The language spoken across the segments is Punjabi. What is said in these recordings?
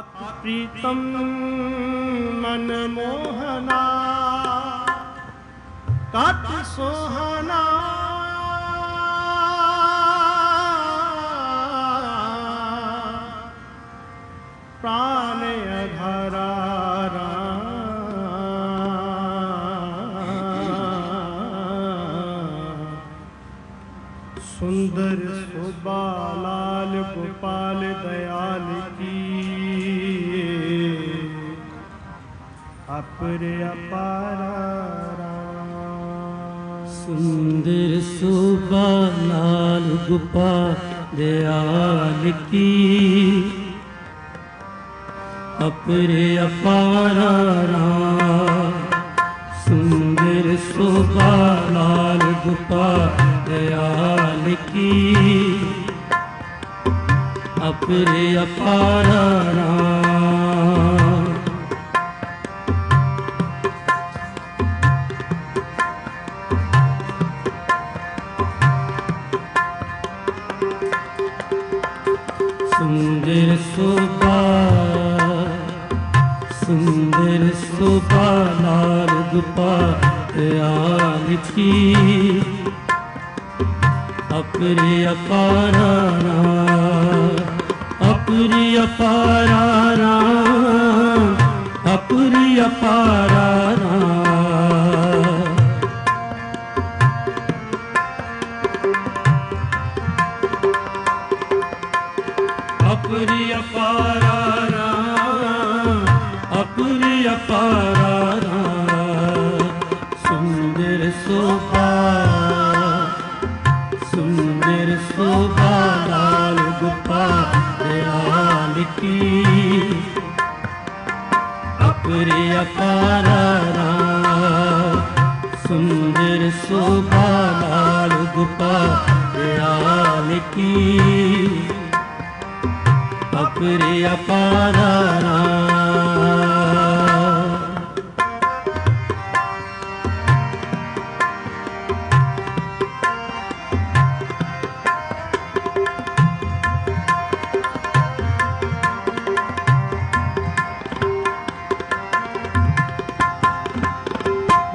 प्रीतम मन मोहना कट सोहना प्राण अधरा सुंदर सुबा लाल गोपाल दयाल की ਅਪਰ ਅਪਾਰਾ ਸੁੰਦਰ ਸੋਭਾ ਲਾਲ ਗੁਪਾ ਦਿਆਲ ਕੀ। ਅਪਰੇ ਅਪਾਰਾ ਸੁੰਦਰ ਸੋਭਾ ਲਾਲ ਗੁਪਾ ਦਿਆਲ ਕੀ। ਅਪਰੇ ਅਪਾਰਾ ਅਪਾਰਾਰਾਮ ਅਪੁਰੀ ਅਪਾਰਾਰਾਮ ਅਪੁਰੀ ਅਪਾਰਾਰਾਮ ਦਿਆਲ ਕੀ ਅਪਰੀ ਅਪਾਰਾ ਸੁੰਦਰ ਸੋਭਾ ਲਾਲ ਗੁਪਾ ਲਾਲ ਕੀ। ਅਪਰੇ ਅਪਾਰਾ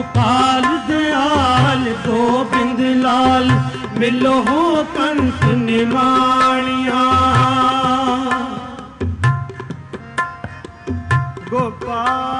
ਗੋਪਾਲ ਦਿਆਲ ਗੋਬਿੰਦ ਲਾਲ ਮਿਲੋ ਹੋ ਕੰਸ ਨਿਮਾਣੀਆਂ। ਗੋਪਾਲ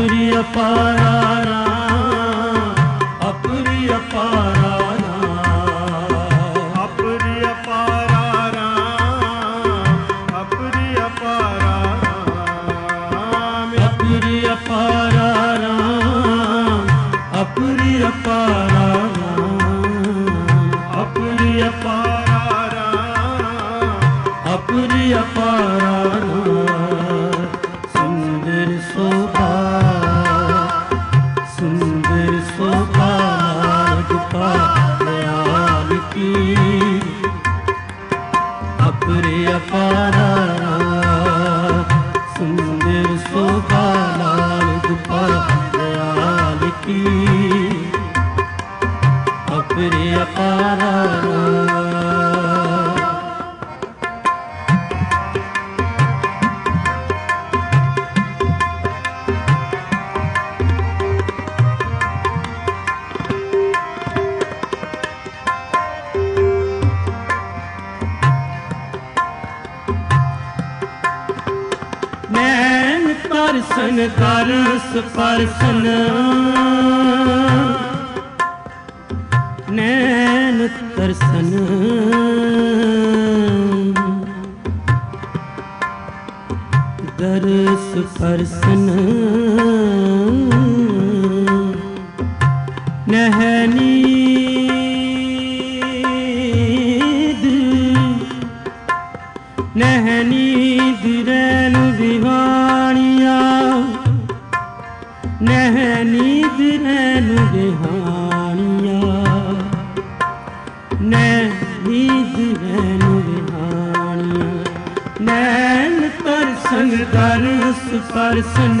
ਅਪਰੀ ਤੁਰੇ ਅਪਾਰਾ। ਸੁੰਦਰ ਲਾਲ ਗੁਪਾ ਦਇਆਲ ਕੀ ਅਪਰੇ। ਦਰਸ਼ਨ ਕਰ ਸਪਰਸ਼ਨ ਨੈਣ ਤਰਸਨ। ਦਰਸ ਪਰਸਨ। ਨਹਿ ਨੀਦ ਨੈਣ ਰਿਹਾਣੀਆਂ ਨਹਿ ਨੀਦ ਨੈਣ ਰਿਹਾਣੀਆਂ ਨੈਣ ਤਰਸਨ ਦਰਸ ਪਰਸਨ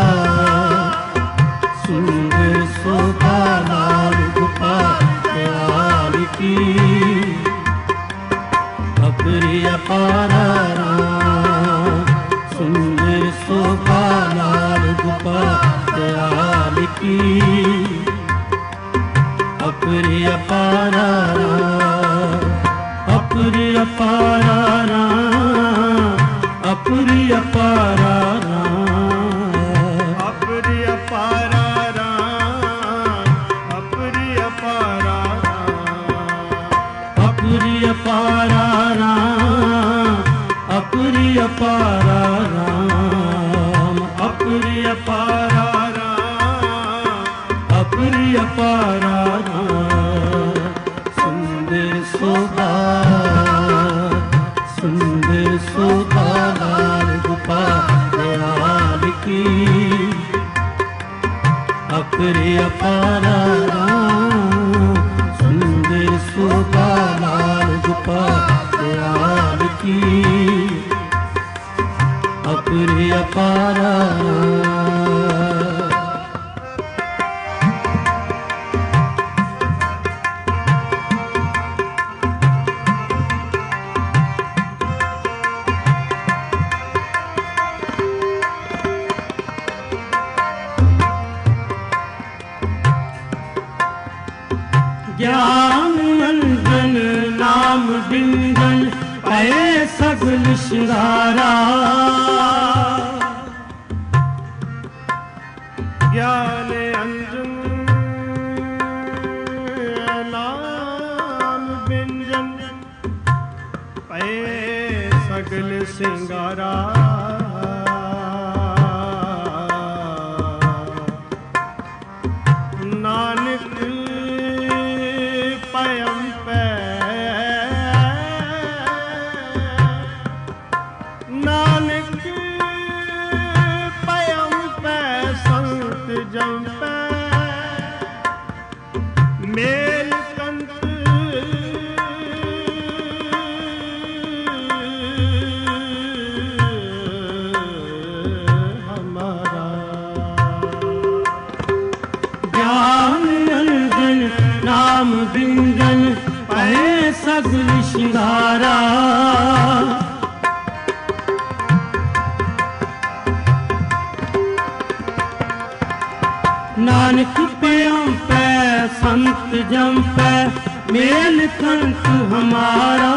ਸ਼ਰਾਰਾ ਗਿਆਨ ਅੰਜਨ ਪਏ ਸਗਲ ਸਿੰਗਾਰਾ। ਮੇਰਾ ਗੁਲ ਸ਼ਿੰਗਾਰਾ। ਨਾਨਕ ਪਿਆਉ ਪੈ ਸੰਤ ਜੰਪੈ ਮੇਲ ਕੰਤ ਹਮਾਰਾ।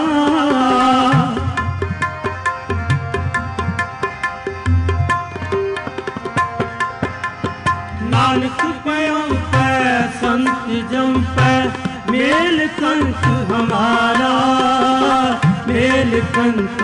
and